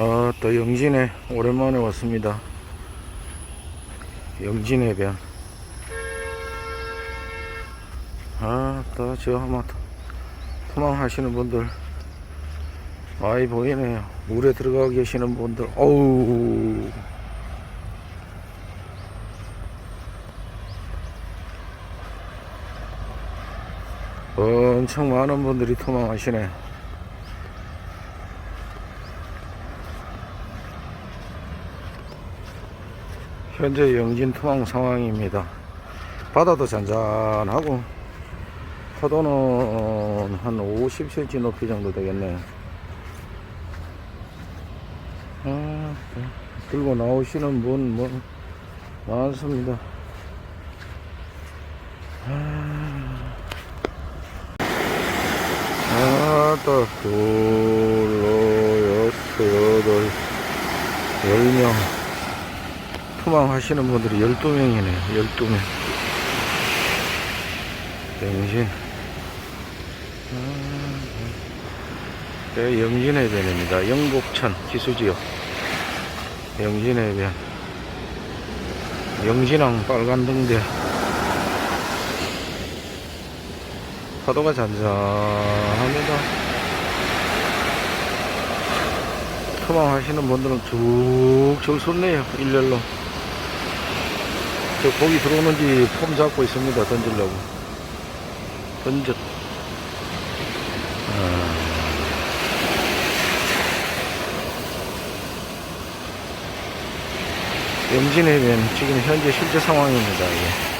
아, 또 영진에 오랜만에 왔습니다. 영진해변. 아, 또저 아마 토망하시는 분들 많이 보이네요. 물에 들어가 계시는 분들, 어우. 엄청 많은 분들이 토망하시네. 현재 영진 토망 상황입니다. 바다도 잔잔하고 파도는 한 50cm 높이 정도 되겠네요. 아, 네. 들고 나오시는 분 뭐 많습니다. 아, 또 둘, 여섯, 여덟, 열 명. 투망 하시는 분들이 12명이네요. 12명. 영진. 아, 네, 영진해변입니다. 영곡천 기수지역. 영진해변. 영진항 빨간 등대. 파도가 잔잔합니다. 투망 하시는 분들은 쭉쭉 솟네요. 일렬로. 저 고기 들어오는지 폼 잡고 있습니다. 던지려고. 던졌. 아. 영진해변 지금 현재 실제 상황입니다. 이게.